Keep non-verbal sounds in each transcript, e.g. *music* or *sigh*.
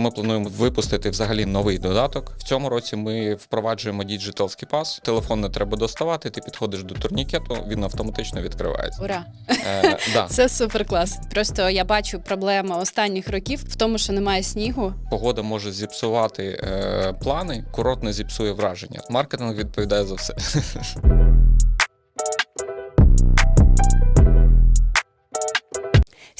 Ми плануємо випустити взагалі новий додаток. В цьому році ми впроваджуємо Ski Pass. Телефон не треба доставати. Ти підходиш до турнікету, він автоматично відкривається. Ура! Е, *laughs* да. Це супер клас. Просто я бачу проблему останніх років в тому, що немає снігу. Погода може зіпсувати е, плани, курорт не зіпсує враження. Маркетинг відповідає за все. *laughs*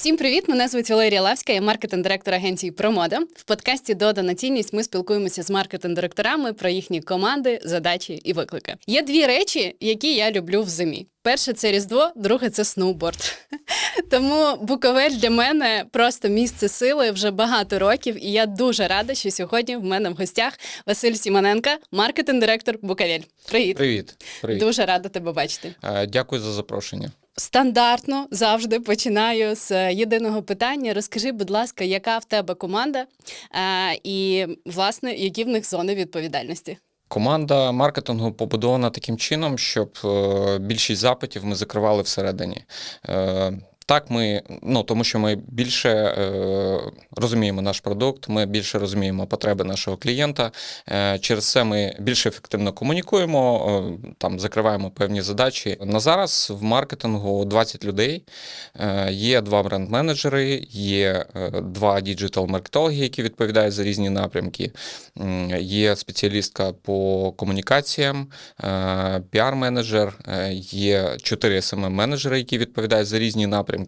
Всім привіт! Мене звуть Валерія Лавська, я маркетинг-директор агенції Промода. В подкасті Додана цінність ми спілкуємося з маркетинг-директорами про їхні команди, задачі і виклики. Є дві речі, які я люблю в зимі. Перше це Різдво, друге це сноуборд. *laughs* Тому Буковель для мене просто місце сили вже багато років, і я дуже рада, що сьогодні в мене в гостях Василь Сімоненка, маркетинг-директор Буковель. Привіт. Привіт. Привіт. Дуже рада тебе бачити. Е, дякую за запрошення. Стандартно завжди починаю з е, єдиного питання. Розкажи, будь ласка, яка в тебе команда е, і власне які в них зони відповідальності? Команда маркетингу побудована таким чином, щоб е, більшість запитів ми закривали всередині. Е, Так, ми ну тому, що ми більше е, розуміємо наш продукт, ми більше розуміємо потреби нашого клієнта. Е, через це ми більш ефективно комунікуємо, е, там закриваємо певні задачі. На зараз в маркетингу 20 людей. Е, є два бренд-менеджери, є е, два діджитал-маркетологи, які відповідають за різні напрямки. М, Є спеціалістка по комунікаціям, е, піар-менеджер, е, є чотири SMM-менеджери, які відповідають за різні напрямки,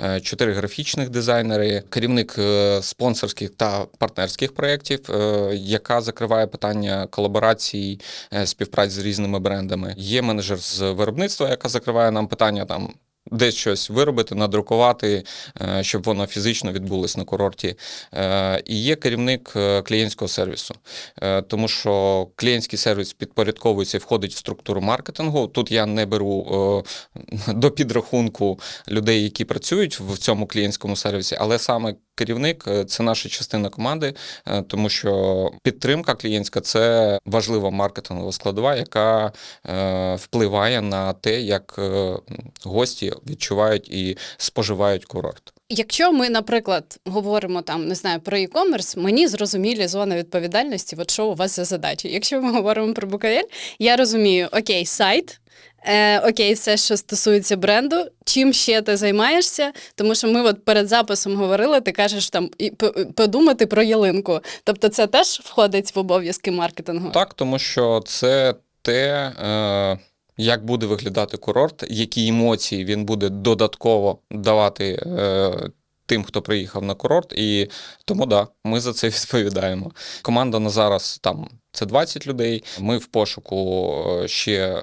е, чотири графічних дизайнери, керівник е, спонсорських та партнерських проєктів, е, яка закриває питання колаборацій, співпраць з різними брендами. Є менеджер з виробництва, яка закриває нам питання там. Десь щось виробити, надрукувати, е, щоб воно фізично відбулось на курорті. Е, І є керівник е, клієнтського сервісу, тому що клієнтський сервіс підпорядковується і входить в структуру маркетингу. Тут я не беру *laughs* до підрахунку людей, які працюють в цьому клієнтському сервісі, але саме керівник це наша частина команди, тому що підтримка клієнтська це важлива маркетингова складова, яка впливає на те, як е, відчувають і споживають курорт. Якщо ми, наприклад, говоримо там, не знаю, про e-commerce, мені зрозумілі зони відповідальності, от що у вас за задачі. Якщо ми говоримо про Буковель, я розумію, окей, сайт. Е, окей, все, що стосується бренду, чим ще ти займаєшся? Тому що ми от перед записом говорили, ти кажеш там і подумати про ялинку. Тобто це теж входить в обов'язки маркетингу. Так, тому що це те, е, як буде виглядати курорт, які емоції він буде додатково давати. Е, Тим, хто приїхав на курорт, і тому да, ми за це *laughs* відповідаємо. Команда на зараз там це 20 людей. Ми в пошуку е, ще е,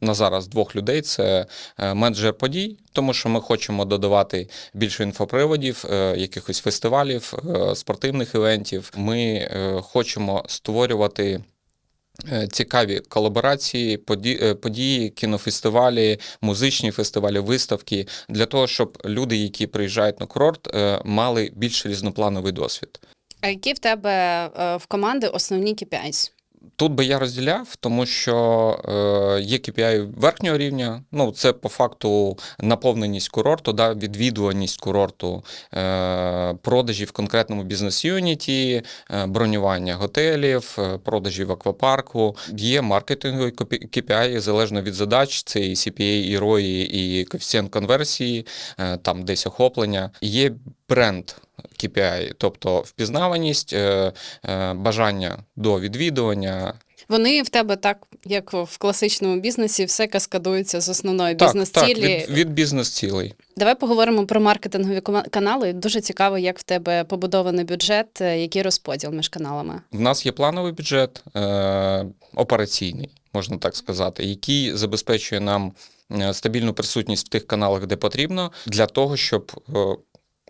на зараз двох людей. Це е, менеджер подій, тому що ми хочемо додавати більше інфоприводів, якихось фестивалів, спортивних івентів. Ми хочемо створювати. Е, Цікаві колаборації, е, події, кінофестивалі, музичні фестивалі, виставки для того, щоб люди, які приїжджають на курорт, е, мали більш різноплановий досвід. А які в тебе в команди основні KPIs? Тут би я розділяв, тому що е, є KPI верхнього рівня. Ну, це по факту наповненість курорту, да, відвідуваність курорту, е, продажі в конкретному бізнес-юніті, е, бронювання готелів, продажі в аквапарку. Є маркетингові KPI, залежно від задач. Це і CPA, і ROI, і коефіцієнт конверсії, там десь охоплення. Є бренд KPI, тобто впізнаваність, е, е, бажання до відвідування. Вони в тебе так, як в класичному бізнесі, все каскадується з основної бізнес-цілі. так, від, від бізнес-цілей. Давай поговоримо про маркетингові канали. Дуже цікаво, як в тебе побудований бюджет, е, який розподіл між каналами. В нас є плановий бюджет е, операційний, можна так сказати, який забезпечує нам стабільну присутність в тих каналах, де потрібно, для того, щоб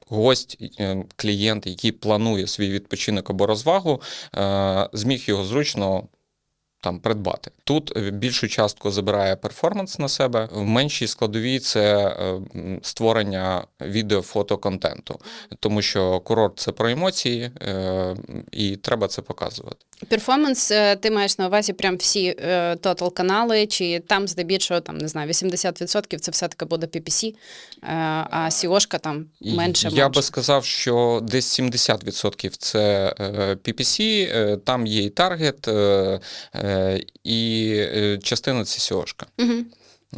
гость, е, клієнт, який планує свій відпочинок або розвагу, е, зміг його зручно. Там придбати тут е, більшу частку забирає перформанс на себе. В меншій складовій це е, створення відео-фотоконтенту, тому що курорт це про емоції. е, і треба це показувати. Перформанс, ти маєш на увазі прям всі тотал канали, чи там здебільшого там не знаю, 80% це все таки буде PPC, а SEO-шка там менше. Я би сказав, що десь 70% це PPC, там є і таргет, і е, частина це SEO-шка.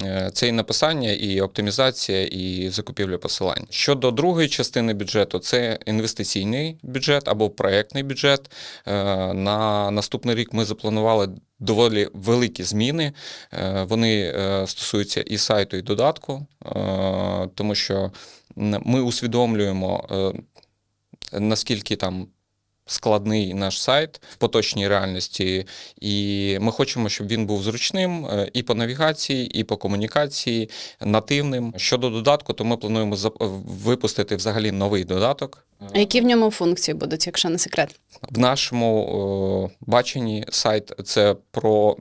Е, Це і написання, і оптимізація, і закупівля посилань. Щодо другої частини бюджету, це інвестиційний бюджет або проектний бюджет. Е, На наступний рік ми запланували доволі великі зміни. Вони стосуються і сайту, і додатку, тому що ми усвідомлюємо, наскільки там. Складний наш сайт в поточній реальності, і ми хочемо, щоб він був зручним е, і по навігації, і по комунікації, нативним. Щодо додатку, то ми плануємо випустити взагалі новий додаток. А які в ньому функції будуть, якщо не секрет? В нашому е, баченні сайт це про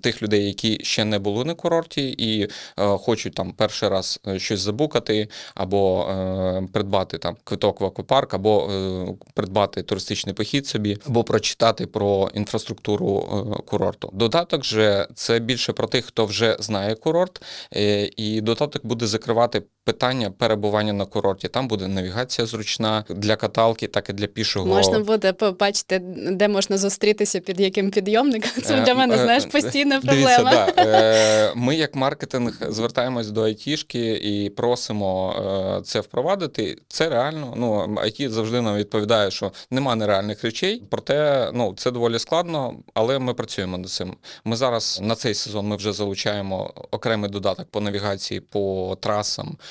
тих людей, які ще не були на курорті і е, хочуть там перший раз е, щось забукати, або е, придбати там квиток в аквапарк, або е, придбати туристичний похід собі, або прочитати про інфраструктуру е, курорту. Додаток же це більше про тих, хто вже знає курорт, е, і додаток буде закривати питання перебування на курорті. Там буде навігація зручна для каталки, так і для пішого. Можна буде побачити, де можна зустрітися під яким підйомником. Це Е, для мене, е, знаєш, е, постійна Дивіться, проблема. да, е, ми як маркетинг звертаємось до айтішки і просимо е, це впровадити. Це реально. Ну, IT завжди нам відповідає, що нема нереальних речей. Проте ну, це доволі складно, але ми працюємо над цим. Ми зараз на цей сезон ми вже залучаємо окремий додаток по навігації по трасам, е,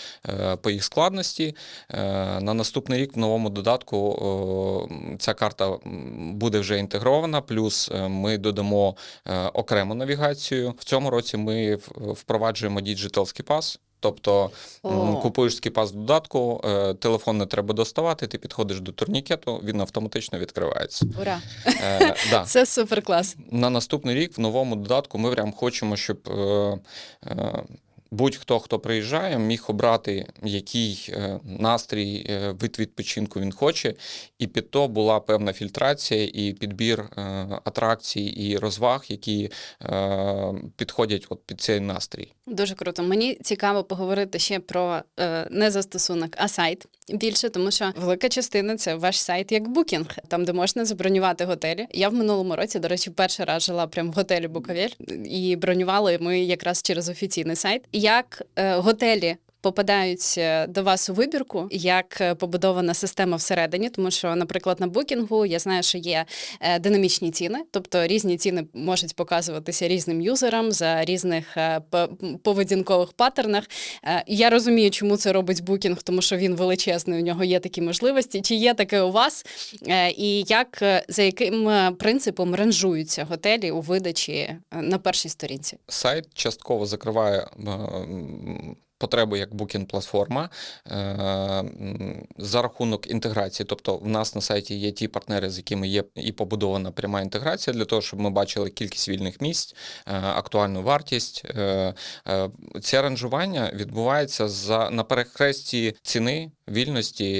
по їх складності. Е, На наступний рік в новому додатку е, ця карта буде вже інтегрована. Плюс е, ми додамо е, окрему навігацію. В цьому році ми впроваджуємо Digital Ski Pass. Тобто О. купуєш скіпас в додатку, е, телефон не треба доставати, ти підходиш до турнікету, він автоматично відкривається. Ура! Е, да. *laughs* Це супер клас. На наступний рік в новому додатку ми прям хочемо, щоб е, е, будь-хто, хто приїжджає, міг обрати, який е, настрій, е, вид відпочинку він хоче, і під то була певна фільтрація і підбір е, атракцій і розваг, які підходять от під цей настрій. Дуже круто. Мені цікаво поговорити ще про не застосунок, а сайт більше, тому що велика частина це ваш сайт як букінг, там де можна забронювати готелі. Я в минулому році, до речі, перший раз жила прямо в готелі Буковель, і бронювали ми якраз через офіційний сайт. Як е, готелі. Попадають е, до вас у вибірку, як е, побудована система всередині, тому що, наприклад, на букінгу я знаю, що є е, динамічні ціни, тобто різні ціни можуть показуватися різним юзерам за різних поведінкових паттернах. Я розумію, чому це робить букінг, тому що він величезний, у нього є такі можливості. Чи є таке у вас? І як за яким принципом ранжуються готелі у видачі на першій сторінці? Сайт частково закриває м, потребу як букінг-платформа е, за рахунок інтеграції. Тобто, в нас на сайті є ті партнери, з якими є і побудована пряма інтеграція, для того, щоб ми бачили кількість вільних місць, е, актуальну вартість. Е, Це ранжування відбувається за на перехресті ціни, вільності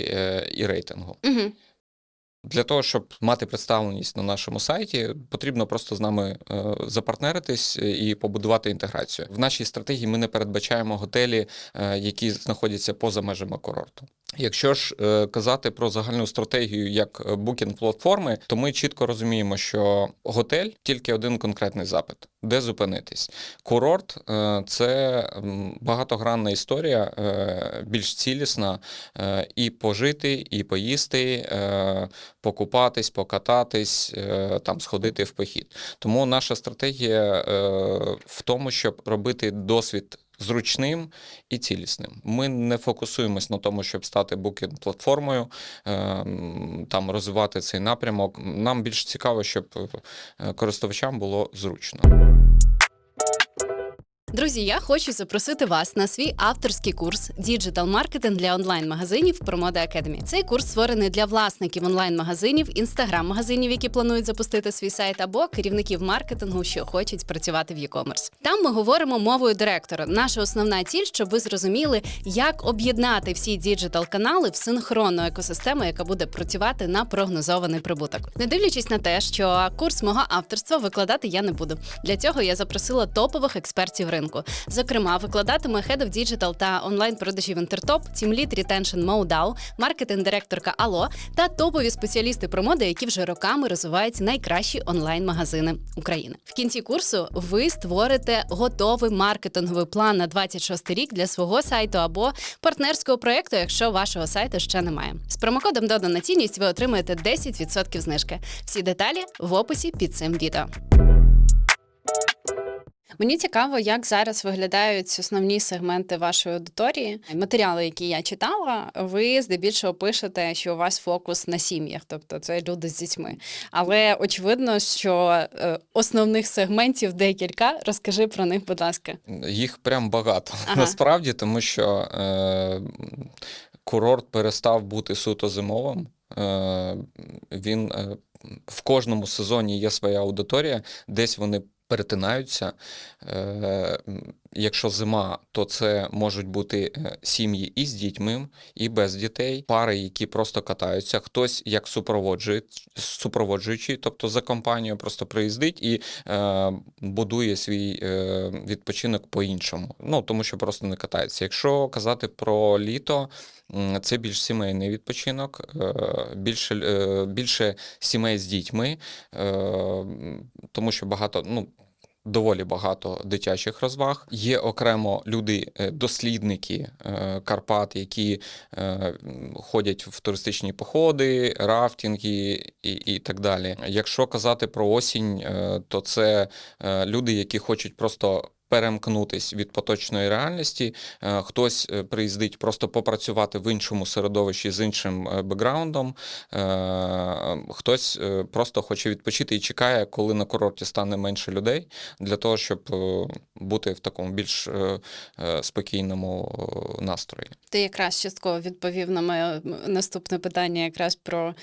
і рейтингу. Угу. Для того, щоб мати представленість на нашому сайті, потрібно просто з нами е, запартнеритись і побудувати інтеграцію. В нашій стратегії ми не передбачаємо готелі, е, які знаходяться поза межами курорту. Якщо ж е, казати про загальну стратегію як букінг платформи, то ми чітко розуміємо, що готель тільки один конкретний запит, де зупинитись. Курорт е, це багатогранна історія, е, більш цілісна, е, і пожити, і поїсти, покупатись, покататись, там сходити в похід. Тому наша стратегія в тому, щоб робити досвід. Зручним і цілісним. Ми не фокусуємось на тому, щоб стати букінг платформою, там розвивати цей напрямок. Нам більш цікаво, щоб е, користувачам було зручно. Друзі, я хочу запросити вас на свій авторський курс Діджитал маркетинг для онлайн-магазинів Промода Academy. Цей курс створений для власників онлайн-магазинів, інстаграм-магазинів, які планують запустити свій сайт, або керівників маркетингу, що хочуть працювати в e-commerce. Там ми говоримо мовою директора. Наша основна ціль, щоб ви зрозуміли, як об'єднати всі діджитал канали в синхронну екосистему, яка буде працювати на прогнозований прибуток. Не дивлячись на те, що курс мого авторства викладати я не буду. Для цього я запросила топових експертів ринку. Зокрема, викладатиме Head of Digital та онлайн продажів Інтертоп, Lead Retention Моудау, маркетинг-директорка Ало та топові спеціалісти про моди, які вже роками розвивають найкращі онлайн-магазини України. В кінці курсу ви створите готовий маркетинговий план на 26 рік для свого сайту або партнерського проєкту, якщо вашого сайту ще немає. З промокодом додана цінність ви отримаєте 10% знижки. Всі деталі в описі під цим відео. Мені цікаво, як зараз виглядають основні сегменти вашої аудиторії. Матеріали, які я читала, ви здебільшого пишете, що у вас фокус на сім'ях, тобто це люди з дітьми. Але очевидно, що е, основних сегментів декілька. Розкажи про них, будь ласка. Їх прям багато *laughs* Ага. насправді, тому що е, курорт перестав бути суто зимовим. Е, він е, в кожному сезоні є своя аудиторія, десь вони перетинаються. Е, якщо зима, то це можуть бути е, сім'ї і з дітьми, і без дітей, пари, які просто катаються. Хтось як супроводжує, супроводжуючий, тобто за компанією просто приїздить і е, будує свій е, відпочинок по-іншому. Ну тому що просто не катається. Якщо казати про літо, це більш сімейний відпочинок, е, більше, е, більше сімей з дітьми, е, тому що багато, ну. Доволі багато дитячих розваг. Є окремо люди, е, дослідники е, Карпат, які е, ходять в туристичні походи, рафтинги і, і так далі. Якщо казати про осінь, то це люди, які хочуть просто. Перемкнутись від поточної реальності, Е, хтось е, приїздить просто попрацювати в іншому середовищі з іншим е, бекграундом, хтось просто хоче відпочити і чекає, коли на курорті стане менше людей, для того, щоб бути в такому більш спокійному настрої. Ти якраз частково відповів на моє наступне питання, якраз про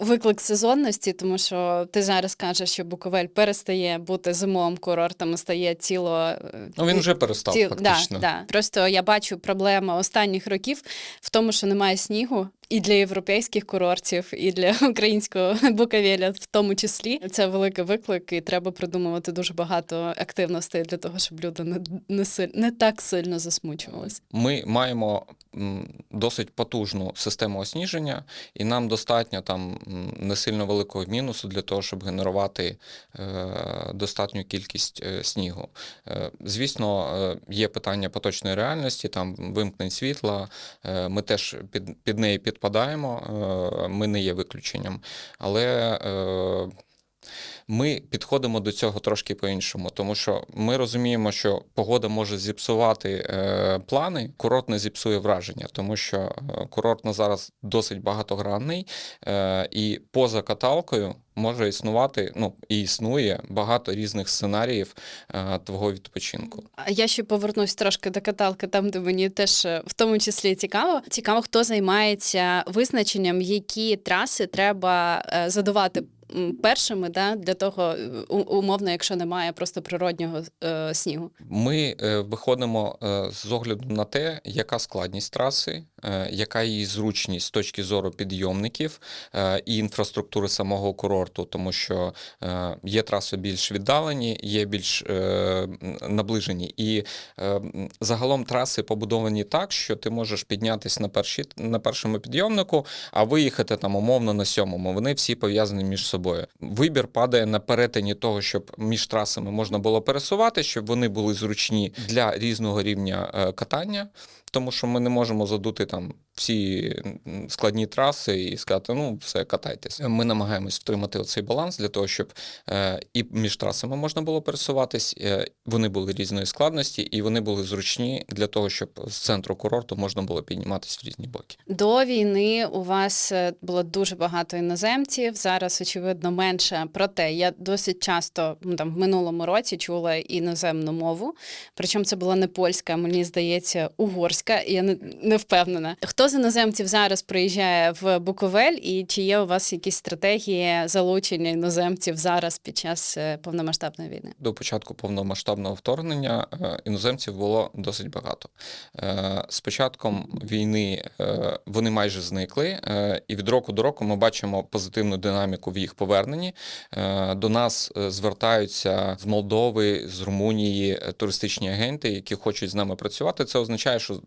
виклик сезонності, тому що ти зараз кажеш, що Буковель перестає бути зимовим курортом, стає ціло. Ну він вже перестав Ці... фактично. Да, да. Просто я бачу проблему останніх років в тому, що немає снігу. І для європейських курортів, і для *laughs* українського Буковеля, в тому числі, це великий виклик, і треба придумувати дуже багато активностей для того, щоб люди не, не, не так сильно засмучувалися. Ми маємо досить потужну систему осніження, і нам достатньо там не сильно великого мінусу для того, щоб генерувати е, достатню кількість е, снігу. Е, звісно, є питання поточної реальності, там вимкнень світла. Ми теж під, під неї підпадаємо, ми не є виключенням. Але ми підходимо до цього трошки по-іншому, тому що ми розуміємо, що погода може зіпсувати е, плани, курорт не зіпсує враження, тому що е, курорт на зараз досить багатогранний, е, і поза каталкою може існувати, ну і існує багато різних сценаріїв е, твого відпочинку. А Я ще повернусь трошки до каталки, там де мені теж е, в тому числі цікаво. Цікаво, хто займається визначенням, які траси треба задавати. Першими, да, для того, е, умовно, якщо немає просто природнього е, снігу. Ми е, виходимо е, з огляду на те, яка складність траси, е, яка її зручність з точки зору підйомників е, і інфраструктури самого курорту, тому що е, є траси більш віддалені, є більш е, наближені. І е, загалом траси побудовані так, що ти можеш піднятися на, перші, на першому підйомнику, а виїхати там умовно на сьомому. Вони всі пов'язані між собою. Вибір падає на перетині того, щоб між трасами можна було пересувати, щоб вони були зручні для різного рівня е, катання. Тому що ми не можемо задути там всі складні траси і сказати, ну все, катайтесь. Ми намагаємось втримати оцей баланс для того, щоб е, і між трасами можна було пересуватись, е, вони були різної складності, і вони були зручні для того, щоб з центру курорту можна було підніматись в різні боки. До війни у вас е, було дуже багато іноземців. Зараз, очевидно, менше. Проте я досить часто ну, там в минулому році чула іноземну мову. Причому це була не польська, мені здається, угорська. І Я не, не впевнена. Хто з іноземців зараз приїжджає в Буковель, і чи є у вас якісь стратегії залучення іноземців зараз під час е, повномасштабної війни? До початку повномасштабного вторгнення е, іноземців було досить багато. Е, З початком війни вони майже зникли, і від року до року ми бачимо позитивну динаміку в їх поверненні. До нас звертаються з Молдови, з Румунії туристичні агенти, які хочуть з нами працювати. Це означає, що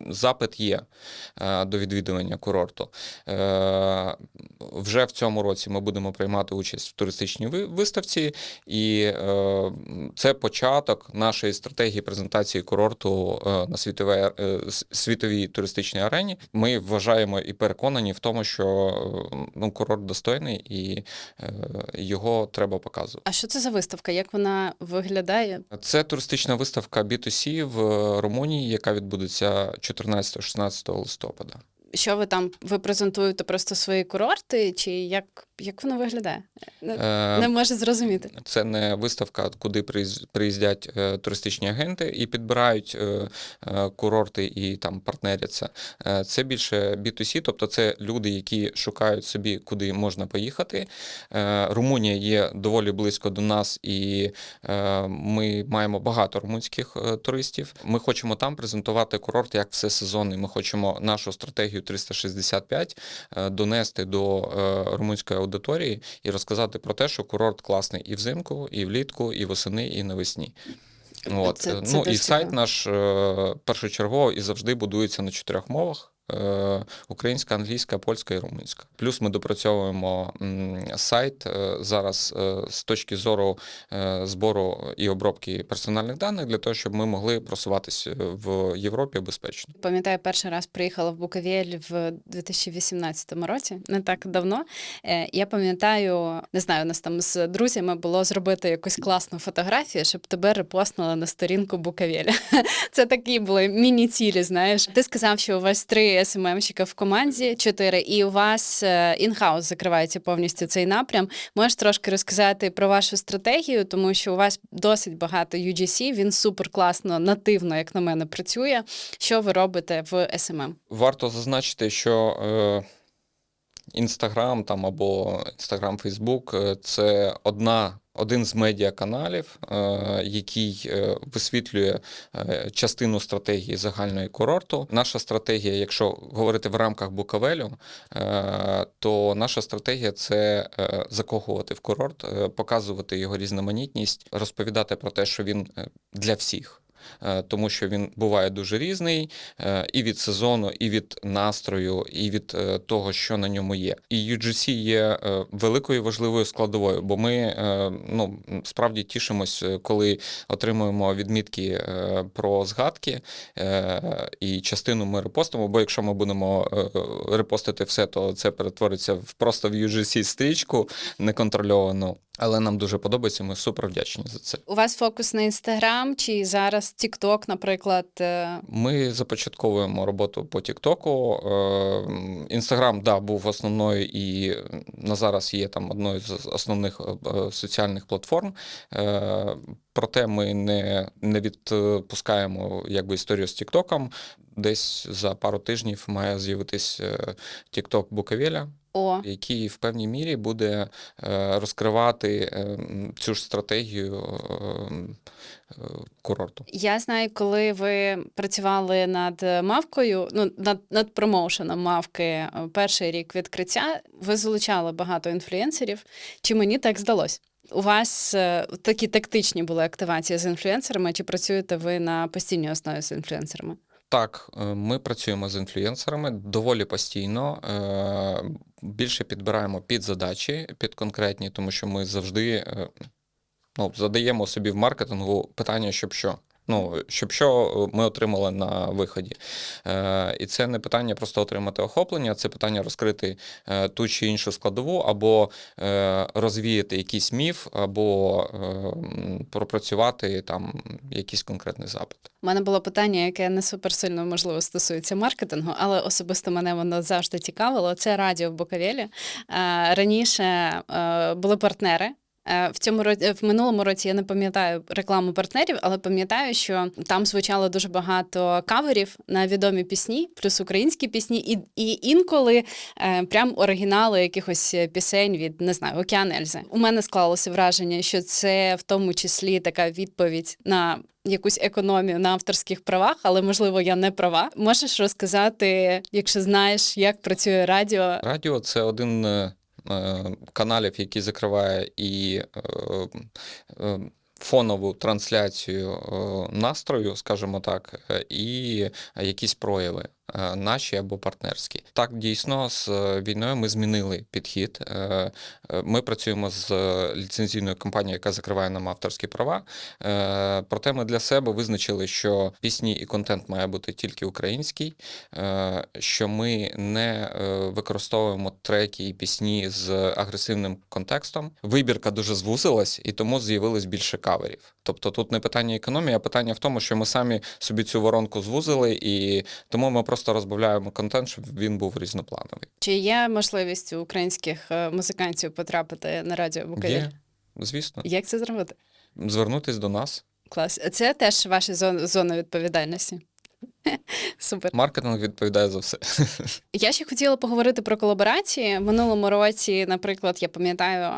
запит є е, до відвідування курорту. Е, Вже в цьому році ми будемо приймати участь в туристичній виставці, і е, це початок нашої стратегії презентації курорту на світовій, світовій туристичній арені. Ми вважаємо і переконані в тому, що ну, курорт достойний і його треба показувати. А що це за виставка? Як вона виглядає? Це туристична виставка B2C в Румунії, яка відбудеться 14-16 листопада. Що ви там? Ви презентуєте просто свої курорти, чи як, як воно виглядає? Не, Е, не можу зрозуміти. Це не виставка, куди приїз- приїздять е, туристичні агенти і підбирають е, курорти і там партнеряться. Це більше B2C, тобто це люди, які шукають собі, куди можна поїхати. Румунія є доволі близько до нас, і ми маємо багато румунських туристів. Ми хочемо там презентувати курорт як всесезонний. Ми хочемо нашу стратегію 365 е, донести до е, румунської аудиторії і розказати про те, що курорт класний і взимку, і влітку, і восени, і навесні. От. Це- це ну і сайт наш першочерговий першочергово і завжди будується на чотирьох мовах. Е, Українська, англійська, польська і румунська. Плюс ми допрацьовуємо сайт е, зараз е, з точки зору збору і обробки персональних даних для того, щоб ми могли просуватися в Європі безпечно. Пам'ятаю, перший раз приїхала в Буковель в 2018 році, не так давно. Я пам'ятаю, не знаю, у нас там з друзями було зробити якусь класну фотографію, щоб тебе репостнули на сторінку Буковеля. *laughs* Це такі були міні-цілі, знаєш. Ти сказав, що у вас три СММщика в команді, чотири, і у вас е, інхаус закривається повністю цей напрям. Можеш трошки розказати про вашу стратегію, тому що у вас досить багато UGC, він супер класно, нативно, як на мене, працює. Що ви робите в SMM? Варто зазначити, що Інстаграм там або Інстаграм, Фейсбук це одна. Один з медіаканалів, е, який е, висвітлює е, частину стратегії загальної курорту. Наша стратегія, якщо говорити в рамках Буковелю, е, то наша стратегія це закохувати в курорт, показувати його різноманітність, розповідати про те, що він для всіх. Е, Тому що він буває дуже різний е, і від сезону, і від настрою, і від е, того, що на ньому є. І UGC є великою важливою складовою, бо ми ну, справді тішимось, коли отримуємо відмітки про згадки, і частину ми репостимо. Бо якщо ми будемо репостити все, то це перетвориться в просто в UGC стрічку неконтрольовану. Але нам дуже подобається. Ми супер вдячні за це. У вас фокус на інстаграм чи зараз Тікток, наприклад? е, Ми започатковуємо роботу по Тіктоку. Інстаграм, да, був основною і на зараз є там одною з основних е, е, соціальних платформ. Е, Проте ми не, не відпускаємо якби, історію з Тіктоком. Десь за пару тижнів має з'явитись Тікток Буковеля, О, який в певній мірі буде е, розкривати е, цю ж стратегію е, е, курорту. я знаю, коли ви працювали над мавкою, ну над, над промоушеном мавки е, перший рік відкриття, ви залучали багато інфлюенсерів. Чи мені так здалось? У вас е, такі тактичні були активації з інфлюенсерами, чи працюєте ви на постійній основі з інфлюенсерами? Так, е, ми працюємо з інфлюенсерами доволі постійно. е, Більше підбираємо під задачі, під конкретні, тому що ми завжди ну, задаємо собі в маркетингу питання, щоб що. Ну, щоб що ми отримали на виході. Е, і це не питання просто отримати охоплення, це питання розкрити е, ту чи іншу складову, або е, розвіяти якийсь міф, або е, пропрацювати там якийсь конкретний запит. У мене було питання, яке не суперсильно можливо стосується маркетингу, але особисто мене воно завжди цікавило. Це радіо в Буковелі. Е, Раніше е, були партнери. Е, В цьому році в минулому році я не пам'ятаю рекламу партнерів, але пам'ятаю, що там звучало дуже багато каверів на відомі пісні, плюс українські пісні, і, і інколи е, прям оригінали якихось пісень від не знаю Океан Ельзи. У мене склалося враження, що це в тому числі така відповідь на якусь економію на авторських правах, але можливо я не права. Можеш розказати, якщо знаєш, як працює радіо? Радіо це один е, е, каналів, які закриває і е, е, фонову трансляцію е, настрою, скажімо так, е, і якісь прояви. Е, Наші або партнерські. Так, дійсно, з е, війною ми змінили підхід. Е, Ми працюємо з ліцензійною компанією, яка закриває нам авторські права. Проте ми для себе визначили, що пісні і контент має бути тільки український, що ми не використовуємо треки і пісні з агресивним контекстом. Вибірка дуже звузилась, і тому з'явилось більше каверів. Тобто тут не питання економії, а питання в тому, що ми самі собі цю воронку звузили, і тому ми просто розбавляємо контент, щоб він був різноплановий. Чи є можливість у українських е, музикантів потрапити на радіо Буковель? Є, звісно, Як це зробити? звернутись до нас. Клас. Це теж ваша зона, зона відповідальності. *laughs* Супер. Маркетинг відповідає за все. *laughs* Я ще хотіла поговорити про колаборації. В минулому році, наприклад, я пам'ятаю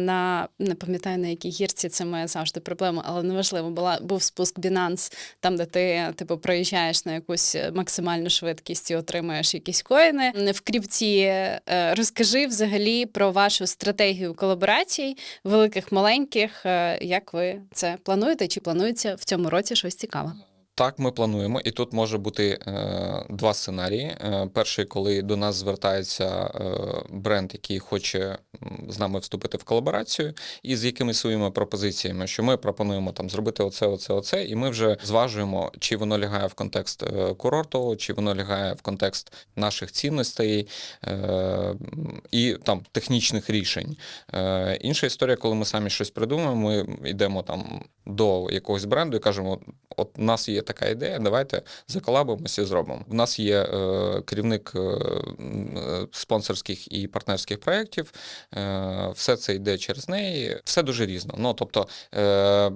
на не пам'ятаю на якій гірці це моя завжди проблема, але неважливо. Була був спуск Binance, там де ти типу проїжджаєш на якусь максимальну швидкість і отримуєш якісь коїни. В крипті е, розкажи взагалі про вашу стратегію колаборацій, великих маленьких. Е, Як ви це плануєте? Чи планується в цьому році щось цікаве? Так, ми плануємо, і тут може бути е, два сценарії. Е, перший, коли до нас звертається е, бренд, який хоче з нами вступити в колаборацію, і з якимись своїми пропозиціями, що ми пропонуємо там зробити оце, оце, оце, і ми вже зважуємо, чи воно лягає в контекст е, курорту, чи воно лягає в контекст наших цінностей е, і там технічних рішень. Е, інша історія, коли ми самі щось придумаємо, ми йдемо там до якогось бренду і кажемо: от у нас є така ідея, давайте заколабимося і зробимо. У нас є е, керівник е, е, спонсорських і партнерських проєктів, е, все це йде через неї, все дуже різно. Ну тобто. Е,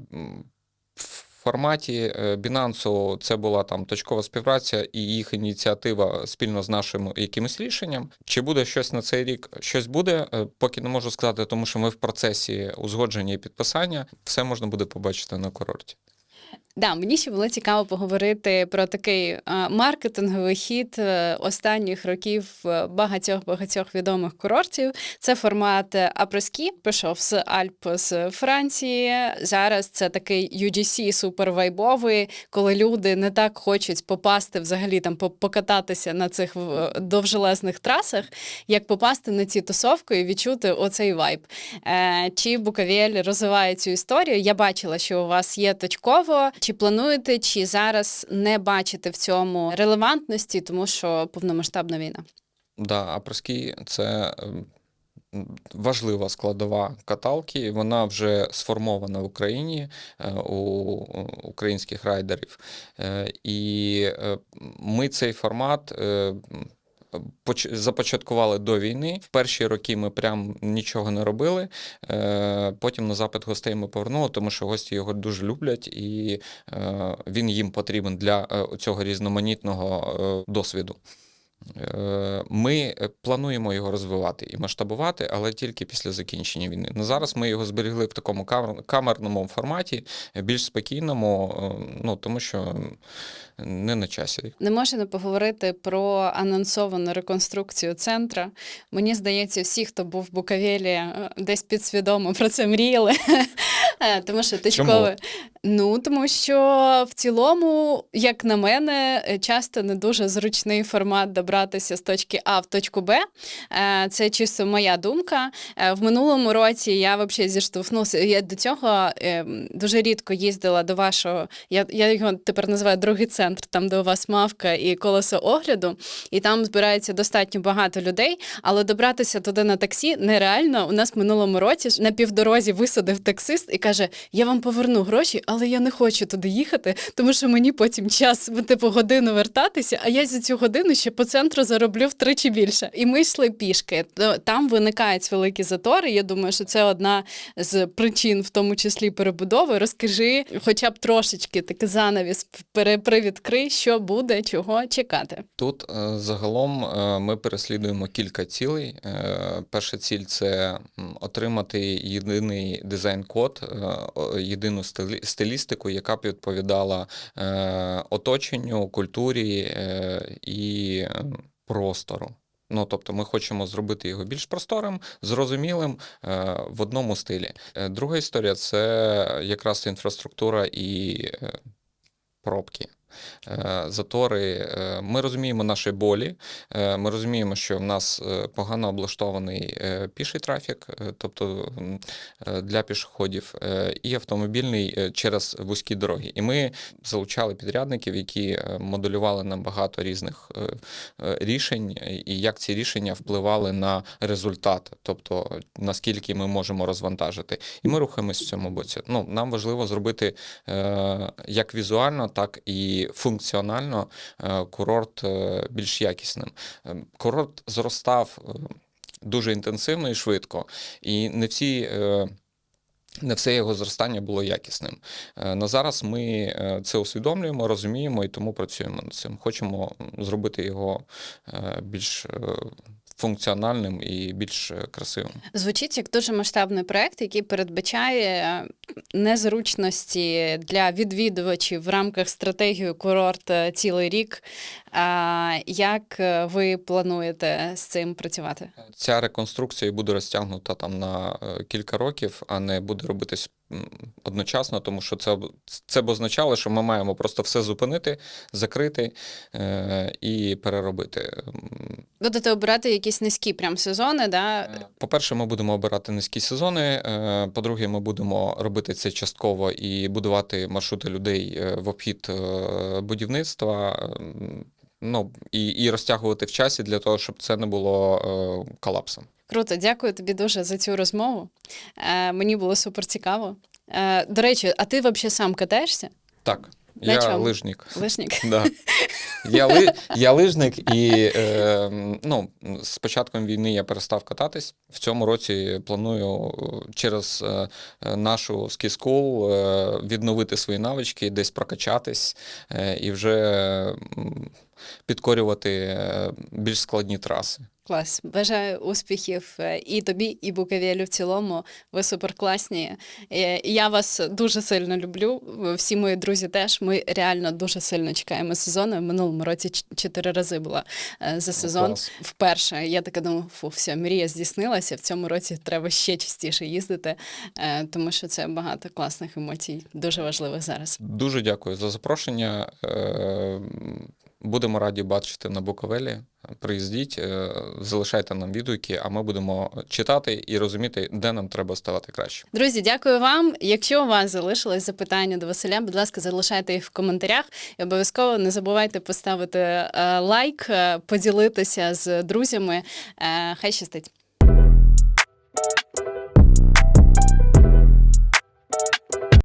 в форматі е, Binance це була там точкова співпраця і їх ініціатива спільно з нашим якимось рішенням. Чи буде щось на цей рік? Щось буде, е, поки не можу сказати, тому що ми в процесі узгодження і підписання. Все можна буде побачити на курорті. Да, мені ще було цікаво поговорити про такий е, маркетинговий хід е, останніх років е, багатьох багатьох відомих курортів. Це формат апроскі, пішов з Альп з Франції. Зараз це такий UGC супервайбовий, коли люди не так хочуть попасти взагалі там по- покататися на цих довжелезних трасах, як попасти на ці тусовки і відчути оцей вайб. Чи Буковель розвиває цю історію? Я бачила, що у вас є точково. Чи плануєте, чи зараз не бачите в цьому релевантності, тому що повномасштабна війна? Да, апроський це ем, важлива складова каталки. Вона вже сформована в Україні е, у українських райдерів. Е, І е, ми цей формат. Започаткували до війни. В перші роки ми прям нічого не робили. Е, Потім на запит гостей ми повернули, тому що гості його дуже люблять, і е, він їм потрібен для е, цього різноманітного досвіду. Ми е, плануємо його розвивати і масштабувати, але тільки після закінчення війни. На зараз ми його зберегли в такому камер- камерному форматі, більш спокійному, е, ну тому що не на часі. Не можна не поговорити про анонсовану реконструкцію центра. Мені здається, всі, хто був в Буковелі, е, десь підсвідомо про це мріяли. *laughs* Е, Тому що точкове. Ну, тому що в цілому, як на мене, е, часто не дуже зручний формат добратися з точки А в точку Б. Е, Це чисто моя думка. В минулому році я взагалі зіштовхнувся. Я до цього е, дуже рідко їздила до вашого. Я, я його тепер називаю другий центр, там де у вас мавка і колесо огляду, і там збирається достатньо багато людей. Але добратися туди на таксі нереально. У нас в минулому році на півдорозі висадив таксист і каже: Я вам поверну гроші, але я не хочу туди їхати, тому що мені потім час типу годину вертатися. А я за цю годину ще по центру зароблю втричі більше. І ми йшли пішки. Там виникають великі затори. Я думаю, що це одна з причин, в тому числі перебудови. Розкажи, хоча б трошечки такий занавіс привідкрий, що буде, чого чекати. Тут е, загалом е, ми переслідуємо кілька цілей. Е, Перша ціль це отримати єдиний дизайн-код, єдину стилі- стилістику, яка б відповідала е, оточенню, культурі е, і е, простору. Ну, тобто ми хочемо зробити його більш просторим, зрозумілим е, в одному стилі. Е, Друга історія це якраз інфраструктура і е, пробки. Е, Затори, Е, ми розуміємо наші болі. Е, Ми розуміємо, що в нас погано облаштований піший трафік, тобто для пішоходів, і автомобільний через вузькі дороги. І ми залучали підрядників, які моделювали нам багато різних рішень, і як ці рішення впливали на результат, тобто наскільки ми можемо розвантажити. І ми рухаємось в цьому боці. Ну, нам важливо зробити як візуально, так і функціонально е, курорт е, більш якісним. Е, Курорт зростав дуже інтенсивно і швидко, і не всі. Не все його зростання було якісним. На зараз ми це усвідомлюємо, розуміємо і тому працюємо над цим. Хочемо зробити його більш функціональним і більш е, красивим. Звучить як дуже масштабний проект, який передбачає незручності для відвідувачів в рамках стратегії курорт е, цілий рік. А Як е, ви плануєте з цим працювати? Ця реконструкція буде розтягнута там на кілька років, а не буде робитись одночасно, тому що це, це б означало, що ми маємо просто все зупинити, закрити е, і переробити. Будете обирати якісь низькі прям сезони, да? По-перше, ми будемо обирати низькі сезони. е, По-друге, ми будемо робити це частково і будувати маршрути людей е, в обхід е, будівництва. Ну і, і розтягувати в часі для того, щоб це не було е, колапсом. Круто, дякую тобі дуже за цю розмову. Е, мені було супер цікаво. Е, до речі, а ти взагалі сам катаєшся? Так, На я чому? лижник. Лишник? *laughs* Да. Я, ли, я лижник, і е, ну, з початком війни я перестав кататись. В цьому році планую е, через е, нашу ski е, відновити свої навички, десь прокачатись е, і вже підкорювати е, більш складні траси. Клас. Бажаю успіхів е, і тобі, і Буковелю в цілому. Ви суперкласні. Е, Я вас дуже сильно люблю. Всі мої друзі теж. Ми реально дуже сильно чекаємо сезону. В минулому році чотири рази була за сезон. клас. Вперше. Я така думаю, фу, все, мрія здійснилася. В цьому році треба ще частіше їздити, тому що це багато класних емоцій, дуже важливих зараз. Дуже дякую за запрошення. Будемо раді бачити на Буковелі. Приїздіть, е, залишайте нам відгуки, а ми будемо читати і розуміти, де нам треба ставати краще. Друзі, дякую вам. Якщо у вас залишились запитання до Василя, будь ласка, залишайте їх в коментарях. І обов'язково не забувайте поставити е, лайк, е, поділитися з друзями. Хай щастить.